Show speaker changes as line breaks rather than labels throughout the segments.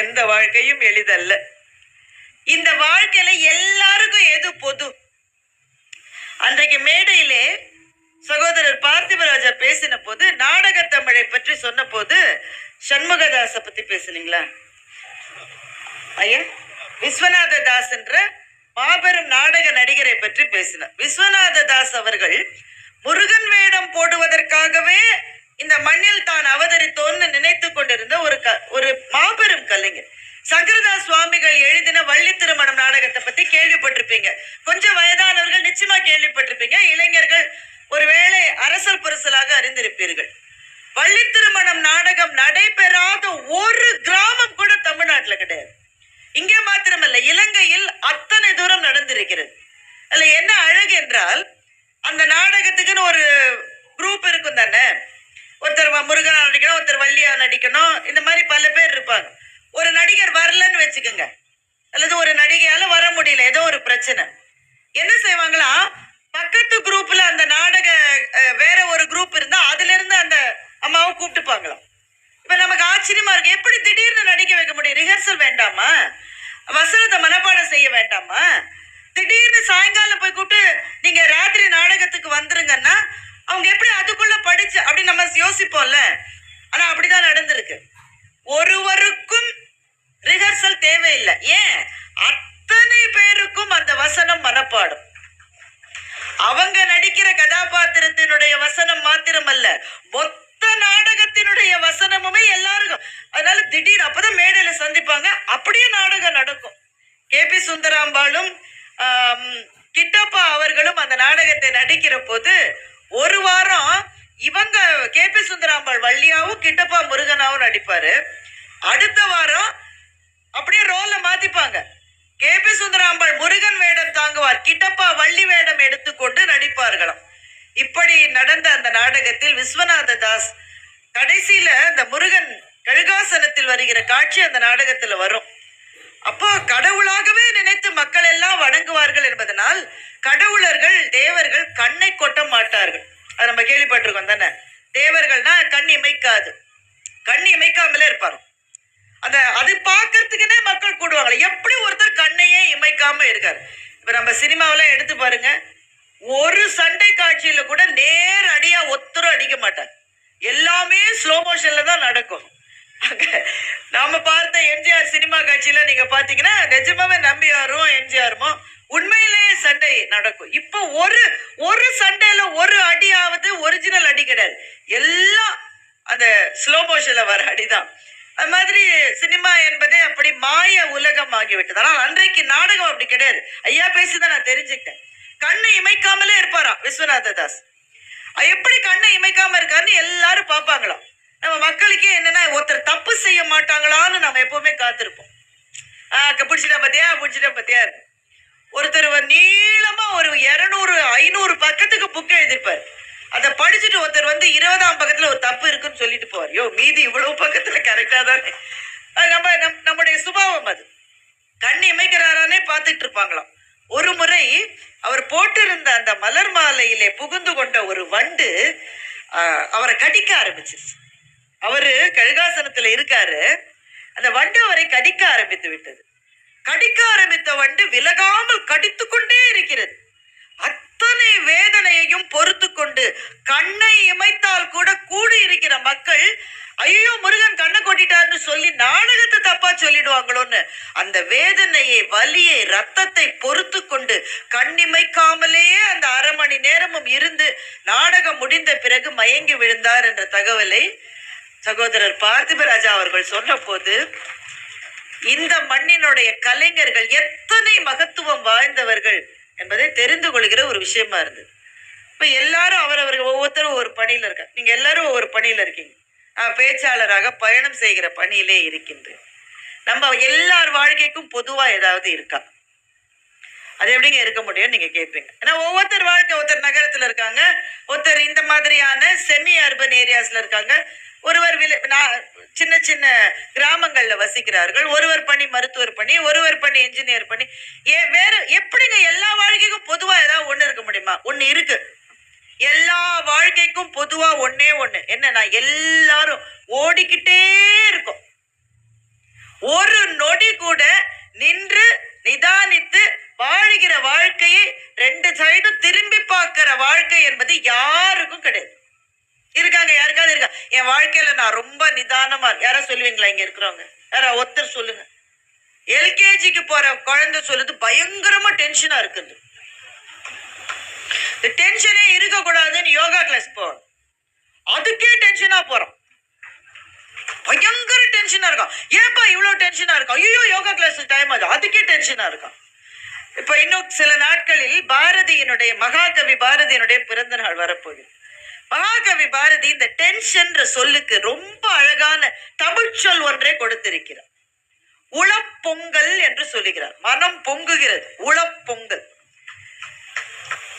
எந்த வாழ்க்கையும் எளிதல்ல. இந்த வாழ்க்கையில எல்லாருக்கும் எது பொது? அன்றைக்கு மேடையிலே சகோதரர் பார்த்திபராஜா பேசின போது நாடக தமிழை பற்றி சொன்ன போது சண்முகதாச பத்தி பேசுனீங்களா? ஐயா விஸ்வநாத தாஸ் என்ற மாபெரும் நாடக நடிகரை பற்றி பேசினார். விஸ்வநாத தாஸ் அவர்கள் முருகன் வேடம் போடுவதற்காகவே இந்த மண்ணில் தான் அவதரித்தோன்னு நினைத்து கொண்டிருந்த ஒரு க ஒரு மாபெரும் கலைஞர். சங்கரதாஸ் சுவாமிகள் எழுதின வள்ளி திருமணம் நாடகத்தை பத்தி கேள்விப்பட்டிருப்பீங்க. கொஞ்சம் வயதானவர்கள் நிச்சயமா கேள்விப்பட்டிருப்பீங்க. இளைஞர்கள் ஒருவேளை அரசல் புரசலாக அறிந்திருப்பீர்கள். வள்ளி திருமணம் நாடகம் நடைபெறாத ஒரு கிராமம் கூட தமிழ்நாட்டுல கிடையாது. இங்கே மாத்திரமல்ல இலங்கையில் அத்தனை தூரம் நடந்திருக்கிறது. அதுல என்ன அழகு என்றால் அந்த நாடகத்துக்குன்னு ஒரு குரூப் இருக்கும் தானே? ஒருத்தர் முருகனா நடிக்கணும் ஒருத்தர் வள்ளியா நடிக்கணும். இந்த மாதிரி பல பேர் இருப்பாங்க. ஒரு நடிகர் வரலன்னு வச்சுக்கோங்க. அல்லது ஒரு நடிகையால வர முடியல ஏதோ ஒரு பிரச்சனை. என்ன செய்வாங்களா? பக்கத்து குரூப்ல அந்த நாடக வேற ஒரு குரூப் இருந்தா அதுல இருந்து அந்த அம்மாவை கூப்பிட்டுப்பாங்களாம். இப்ப நமக்கு ஆச்சரியமா இருக்கு. எப்படி திடீர்னு நடிக்க வைக்க முடியும்? ரிஹர்சல் வேண்டாமா? வசனத்தை மனப்பாடம் செய்ய வேண்டாமா? திடீர்னு சாயங்காலம் போய் கூப்பிட்டு நீங்க ராத்திரி நாடகத்துக்கு வந்துருங்கன்னா அவங்க எப்படி அதுக்குள்ள படிச்சு அப்படி நம்ம யோசிப்போம்ல? ஆனா அப்படிதான் நடந்திருக்கு. ஒருவருக்கும் ரிஹர்சல் தேவையில்லை. ஏன்? அத்தனை பேருக்கும் அந்த வசனம் மனப்பாடம். அவங்க நடிக்கிற கதாபாத்திரத்தினுடைய வசனம் மாத்திரமல்ல மொத்த நாடகத்தினுடைய வசனமுமே எல்லாருக்கும். அதனால திடீர் அப்பதான் மேடையில சந்திப்பாங்க. அப்படியே நாடகம் நடக்கும். கே. பி. சுந்தராம்பாளும் கிட்டப்பா அவர்களும் அந்த நாடகத்தை நடிக்கிற போது ஒரு வாரம் இவங்க கே பி சுந்தராம்பாள் வள்ளியாவும் கிட்டப்பா முருகனாவும் நடிப்பாரு. அடுத்த வாரம் அப்படியே ரோல மாத்திப்பாங்க. கே பி சுந்தராம்பாள் முருகன் வேடம் தாங்குவார் கிட்டப்பா வள்ளி வேடம் எடுத்துக்கொண்டு நடிப்பார்களாம். இப்படி நடந்த அந்த நாடகத்தில் விஸ்வநாத தாஸ் கடைசியில அந்த முருகன் கழுகாசனத்தில் வருகிற காட்சி அந்த நாடகத்துல வரும். அப்பா கடவுளாகவே நினைத்து மக்கள் எல்லாம் வணங்குவார்கள் என்பதனால் கடவுளர்கள் தேவர்கள் கண்ணை கொட்ட மாட்டார்கள். அதை நம்ம கேள்விப்பட்டிருக்கோம் தானே? தேவர்கள்னா கண் இமைக்காது. கண் இமைக்காமலே இருப்பார் அந்த அது பார்க்கறதுக்குன்னே மக்கள் கூடுவாங்களே. எப்படி ஒருத்தர் கண்ணையே இமைக்காம இருக்காரு? இப்ப நம்ம சினிமாவெல்லாம் எடுத்து பாருங்க. ஒரு சண்டை காட்சியில கூட நேரடியா ஒத்தரும் அடிக்க மாட்டாங்க. எல்லாமே ஸ்லோ மோஷன்ல தான் நடக்கும். நாம பார்த்த எம்ஜிஆர் சினிமா காட்சியில நீங்க பாத்தீங்கன்னா நிஜமாவே நம்பியாரும் எம்ஜிஆருமோ? உண்மையிலேயே சண்டை நடக்கும். இப்போ ஒரு ஒரு சண்டையில ஒரு அடியாவது ஒரிஜினல் அடி கிடையாது. எல்லாம் அந்த ஸ்லோ மோஷன்ல வர அடிதான். அது மாதிரி சினிமா என்பதே அப்படி மாய உலகம் ஆகிவிட்டது. ஆனால் அன்றைக்கு நாடகம் அப்படி கிடையாது. ஐயா பேசிதான் நான் தெரிஞ்சுக்கிட்டேன். கண்ணை இமைக்காமலே இருப்பாராம் விஸ்வநாத தாஸ். எப்படி கண்ணை இமைக்காம இருக்காருன்னு எல்லாரும் பார்ப்பாங்களாம். நம்ம மக்களுக்கே என்னன்னா ஒருத்தர் தப்பு செய்ய மாட்டாங்களான்னு நம்ம எப்பவுமே காத்திருப்போம். பிடிச்சிட்டா பத்தியா? பிடிச்சிட்டா பத்தியா? ஒருத்தர் நீளமா ஒரு இருநூறு ஐநூறு பக்கத்துக்கு புக் எழுதியிருப்பார் அதை படிச்சுட்டு ஒருத்தர் வந்து இருபதாம் பக்கத்துல ஒரு தப்பு இருக்குன்னு சொல்லிட்டு போவார். யோ மீதி இவ்வளவு பக்கத்துல கரெக்டா தானே. அது நம்ம நம் நம்முடைய சுபாவம் அது. கண் இமைக்கிறாரானே பார்த்துட்டு இருப்பாங்களாம். ஒரு முறை அவர் போட்டிருந்த அந்த மலர் மாலையிலே புகுந்து கொண்ட ஒரு வண்டு அவரை கடிக்க ஆரம்பிச்சிருச்சு. அவரு கழுகாசனத்துல இருக்காரு. அந்த வண்டு அவரை கடிக்க ஆரம்பித்து விட்டது. கடிக்க ஆரம்பித்த வண்டு விலகாமல் கடித்து கொண்டே இருக்கிறது. அத்தனை வேதனையையும் பொறுத்து கொண்டு கண்ணை இமைத்தால் கூட கூடி இருக்கிற மக்கள் ஐயோ முருகன் கண்ணை கொட்டிட்டார்னு சொல்லி நாடகத்தை தப்பா சொல்லிடுவாங்களோன்னு அந்த வேதனையை வலியை ரத்தத்தை பொறுத்து கொண்டு கண்ணிமைக்காமலேயே அந்த அரை மணி நேரமும் இருந்து நாடகம் முடிந்த பிறகு மயங்கி விழுந்தார் என்ற தகவலை சகோதரர் பார்த்திபராஜா அவர்கள் சொன்ன போது இந்த மண்ணினுடைய கலைஞர்கள் எத்தனை மகத்துவம் வாய்ந்தவர்கள் என்பதை தெரிந்து கொள்கிற ஒரு விஷயமா இருந்தது. இப்ப எல்லாரும் அவரவர்கள் ஒவ்வொருத்தரும் ஒரு பணியில இருக்க நீங்க எல்லாரும் ஒவ்வொரு பணியில இருக்கீங்க. நான் பேச்சாளராக பயணம் செய்கிற பணியிலே இருக்கின்றேன் நம்ம எல்லார் வாழ்க்கைக்கும் பொதுவா ஏதாவது இருக்கா? அது எப்படிங்க இருக்க முடியும் நீங்க கேட்பீங்க ஏன்னா ஒவ்வொருத்தர் வாழ்க்கை ஒருத்தர் நகரத்துல இருக்காங்க ஒருத்தர் இந்த மாதிரியான செமி அர்பன் ஏரியாஸ்ல இருக்காங்க ஒருவர் சின்ன சின்ன கிராமங்கள்ல வசிக்கிறார்கள். ஒருவர் பணி மருத்துவர் பணி ஒருவர் பணி என்ஜினியர் பணி. ஏ வேற எப்படிங்க எல்லா வாழ்க்கைக்கும் பொதுவா ஏதாவது ஒண்ணு இருக்க முடியுமா? ஒண்ணு இருக்கு. எல்லா வாழ்க்கைக்கும் பொதுவா ஒன்றே ஒண்ணு. என்னன்னா எல்லாரும் ஓடிக்கிட்டே இருக்கும். ஒரு நொடி கூட நின்று நிதானித்து வாழ்கிற வாழ்க்கையை ரெண்டு சைடும் திரும்பி பார்க்கிற வாழ்க்கை என்பது யாருக்கும் கிடையாது. இருக்காங்க யாருக்காவது இருக்கா? என் வாழ்க்கையில நான் ரொம்ப நிதானமா யாரா சொல்லுவீங்களா இங்க இருக்கிறவங்க? யாரா ஒருத்தர் சொல்லுங்க. எல்கேஜிக்கு போற குழந்தை சொல்லுது பயங்கரமா டென்ஷனா இருக்குது. இந்த டென்ஷனே இருக்கக்கூடாதுன்னு யோகா கிளாஸ் போறோம். அதுக்கே டென்ஷனா போறோம். பயங்கர டென்ஷனா இருக்கும். ஏப்பா இவ்வளவு டென்ஷனா இருக்கும்? ஐயோ யோகா கிளாஸ் டைம் ஆகுது. அதுக்கே டென்ஷனா இருக்கும். இப்ப இன்னும் சில நாட்களில் பாரதியினுடைய மகாகவி பாரதியினுடைய பிறந்த நாள் வரப்போகுது. மகாகவி பாரதி இந்த டென்ஷன்ற சொல்லுக்கு ரொம்ப அழகான தமிழ் சொல் ஒன்றை கொடுத்திருக்கிறார். உளப்பொங்கல் என்று சொல்லுகிறார். மனம் பொங்குகிறது. உளப்பொங்கல்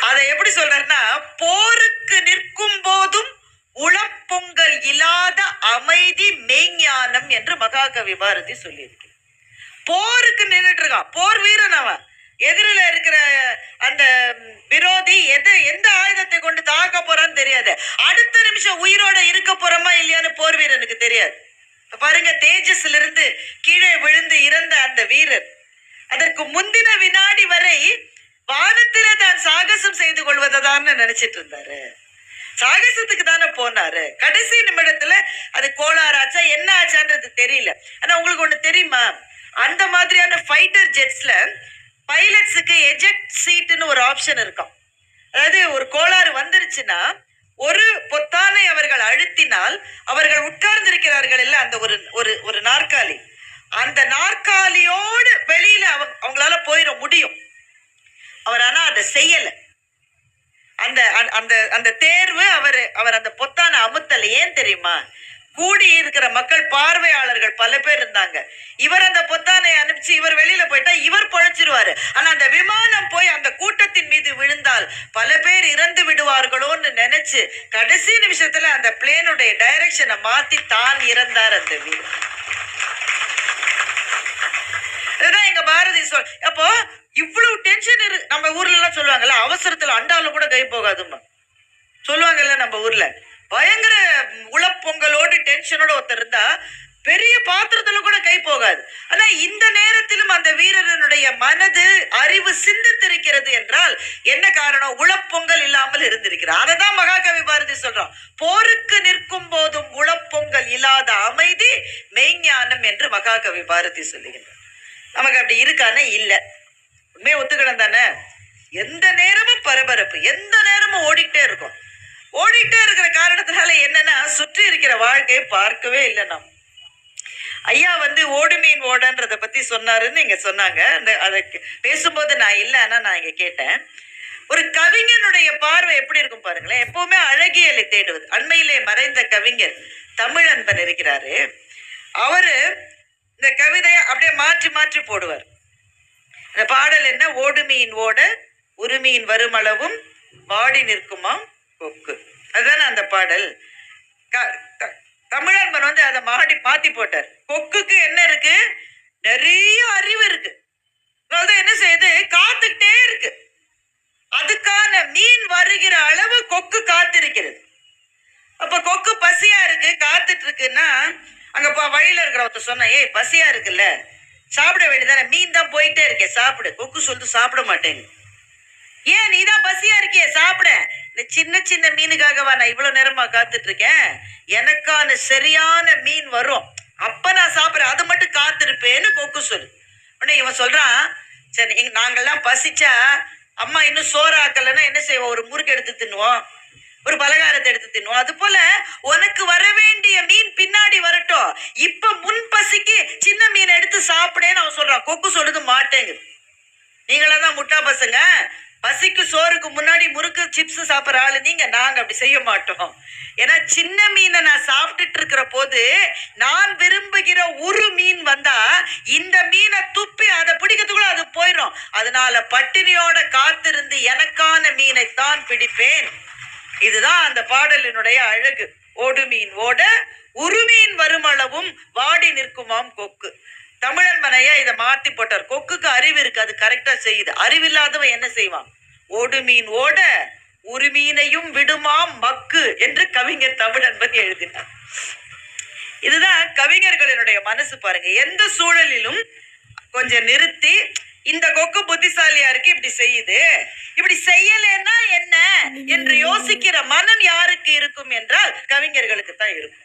அதை எப்படி சொல்றாருன்னா போருக்கு நிற்கும் போதும் உளப்பொங்கல் இல்லாத அமைதி மெய்ஞானம் என்று மகாகவி பாரதி சொல்லியிருக்கிறார். போருக்கு நின்றுட்டு இருக்கான். போர் வீரன் அவன். எதிரில் இருக்கிற அந்த விரோதி எது எந்த ஆயுதத்தை கொண்டு தாக்க போறான்னு தெரியாது. அடுத்த நிமிஷம் உயிரோட இருக்க போறோமா இல்லையான்னு போர் வீரனுக்கு தெரியாது. பாருங்க தேஜஸ்ல இருந்து கீழே விழுந்து இறந்த அந்த வீரர். அதற்கு முந்தின வினாடி வரை வானத்தில தான் சாகசம் செய்து கொள்வதான்னு நினைச்சிட்டு இருந்தாரு. சாகசத்துக்கு தானே போனாரு. கடைசி நிமிடத்துல அது கோளாறாச்சா என்ன ஆச்சான்றது தெரியல. ஆனா உங்களுக்கு ஒண்ணு தெரியுமா? அந்த மாதிரியான ஃபைட்டர் ஜெட்ஸ்ல பைலட்ஸுக்கு எஜெக்ட் சீட்டுன்னு ஒரு ஆப்ஷன் இருக்கும். அதாவது ஒரு கோளாறு வந்துருச்சுன்னா ஒரு பொத்தானை அவர்கள் அழுத்தினால் அவர்கள் உட்கார்ந்திருக்கிறார்கள் இல்ல அந்த ஒரு ஒரு ஒரு நாற்காலி. அந்த நாற்காலியோடு வெளியில அவங்க அவங்களால போயிட முடியும். அவர் ஆனா அதை செய்யல. அந்த அந்த- அந்த அந்த தேர்வு அவர் அவர் அந்த பொத்தான அமுத்தல. ஏன் தெரியுமா? கூடி இருக்கிற மக்கள் பார்வையாளர்கள் பல பேர் இருந்தாங்க. இவர் அந்த பொத்தானை அனுப்பிச்சு இவர் வெளியில போயிட்டா இவர் பொழைச்சிருவாரு. ஆனா அந்த விமானம் போய் அந்த கூட்டத்தின் மீது விழுந்தால் பல பேர் இறந்து விடுவார்களோன்னு நினைச்சு கடைசி நிமிஷத்துல அந்த பிளேனுடைய டைரக்ஷனை மாத்தி தான் இறந்தார் அந்த வீரர். இதுதான் எங்க பாரதி சொல் அப்போ இவ்வளவு டென்ஷன் இரு நம்ம ஊர்ல எல்லாம் சொல்லுவாங்கல்ல அவசரத்துல அண்டாலும் கூட கை போகாதும்மா. சொல்லுவாங்கல்ல நம்ம ஊர்ல. பயங்கர உளப்பொங்கலோடு டென்ஷனோட ஒருத்தர் இருந்தா பெரிய பாத்திரத்துல கூட கை போகாது. ஆனா இந்த நேரத்திலும் அந்த வீரனுடைய மனது அறிவு சிந்தித்திருக்கிறது என்றால் என்ன காரணம்? உளப்பொங்கல் இல்லாமல் இருந்திருக்கிறார். அததான் மகாகவி பாரதி சொல்றான். போருக்கு நிற்கும் போதும் உளப்பொங்கல் இல்லாத அமைதி மெய்ஞானம் என்று மகாகவி பாரதி சொல்லுகின்றார். நமக்கு அப்படி இருக்கானே? இல்லை. உண்மையை ஒத்துக்கணும் தானே? எந்த நேரமும் பரபரப்பு எந்த நேரமும் ஓடிக்கிட்டே இருக்கும். ஓடிட்டே இருக்கிற காரணத்தினால என்னன்னா சுற்றி இருக்கிற வாழ்க்கையை பார்க்கவே இல்லை நாம். ஐயா வந்து ஓடுமீன் ஓடன்றதை ஓடன்றத பத்தி சொன்னாருன்னு இங்க சொன்னாங்க. அந்த அதை பேசும்போது நான் இல்லை ஆனா நான் இங்க கேட்டேன். ஒரு கவிஞனுடைய பார்வை எப்படி இருக்கும் பாருங்களேன். எப்பவுமே அழகியலை தேடுவது. அண்மையிலே மறைந்த கவிஞர் தமிழ் அன்பன் இருக்கிறாரு. அவரு இந்த கவிதையை அப்படியே மாற்றி மாற்றி போடுவார். இந்த பாடல் என்ன? ஓடுமீன் ஓட உருமீன் வருமளவும் வாடி நிற்குமாம். கொக்கு அதுதானே அந்த பாடல்? க- த- தமிழன்பன் வந்து அதை மாடி மாத்தி போட்டார். கொக்குக்கு என்ன இருக்கு? நிறைய அறிவு இருக்கு. அதாவது என்ன செய்யுது? காத்துக்கிட்டே இருக்கு. அதுக்கான மீன் வருகிற அளவு கொக்கு காத்திருக்கிறது. அப்ப கொக்கு பசியா இருக்கு காத்துட்டு இருக்குன்னா அங்க போ வழியில இருக்கிற ஒருத்தர் சொன்ன ஏய் பசியா இருக்குல்ல? சாப்பிட வேண்டியதானே? மீன் தான் போயிட்டே இருக்கே சாப்பிடு. கொக்கு சொல்லிட்டு சாப்பிட மாட்டேங்க ஏன் நீ தான் பசியா இருக்கியே சாப்பிட. இந்த சின்ன சின்ன மீனுக்காகவா நான் இவ்வளோ நேரமாக காத்துட்டு இருக்கேன் எனக்கான சரியான மீன் வரும். அப்போ நான் சாப்பிட்றேன். அது மட்டும் காத்திருப்பேன்னு கொக்கு சொல்லு. உடனே இவன் சொல்கிறான் சரி எங் நாங்கள்லாம் பசிச்சா அம்மா இன்னும் சோறாக்கலைன்னா என்ன செய்வோம்? ஒரு முறுக்கு எடுத்து தின்னுவோம். ஒரு பலகாரத்தை எடுத்து தின்னுவோம். அது போல உனக்கு வர வேண்டிய மீன் பின்னாடி வரட்டும். இப்ப முன் பசிக்கு சின்ன மீன் எடுத்து சாப்பிடேன்னு அவன் சொல்றான். கொக்கு சொல்லுது மாட்டேங்குது. நீங்களா தான் முட்டா பசங்க. பசிக்கு சோறுக்கு முன்னாடி முறுக்கு சிப்ஸ் சாப்பிட்ற ஆளு நீங்க நாங்க அப்படி செய்ய மாட்டோம். ஏன்னா சின்ன மீனை நான் சாப்பிட்டுட்டு இருக்கிற போது நான் விரும்புகிற ஒரு மீன் வந்தா இந்த மீனை துப்பி அதை பிடிக்கிறதுக்குள்ள அது போயிடும் அதனால பட்டினியோட காத்திருந்து எனக்கான மீனை தான் பிடிப்பேன். இதுதான் அந்த பாடலினுடைய அழகு. ஓடு மீன் ஓட உருமீன் வருமளவும் வாடி நிற்குமாம் கொக்கு. தமிழன் மனையா இதை மாத்தி போட்டார். கொக்குக்கு அறிவு இருக்கு அது கரெக்டா செய்யுது. அறிவில்லாதவன் என்ன செய்வான்? ஓடு மீன் ஓட உரிமீனையும் விடுமாம் மக்கு என்று கவிஞர் தமிழன்பன் எழுதினார். இதுதான் கவிஞர்களினுடைய மனசு பாருங்க. எந்த சூழலிலும் கொஞ்சம் நிறுத்தி இந்த கொக்கு புத்திசாலியா இருக்கு இப்படி செய்யுது. இப்படி செய்யலைன்னா என்ன? என்று யோசிக்கிற மனம் யாருக்கு இருக்கும் என்றால் கவிஞர்களுக்கு தான் இருக்கும்.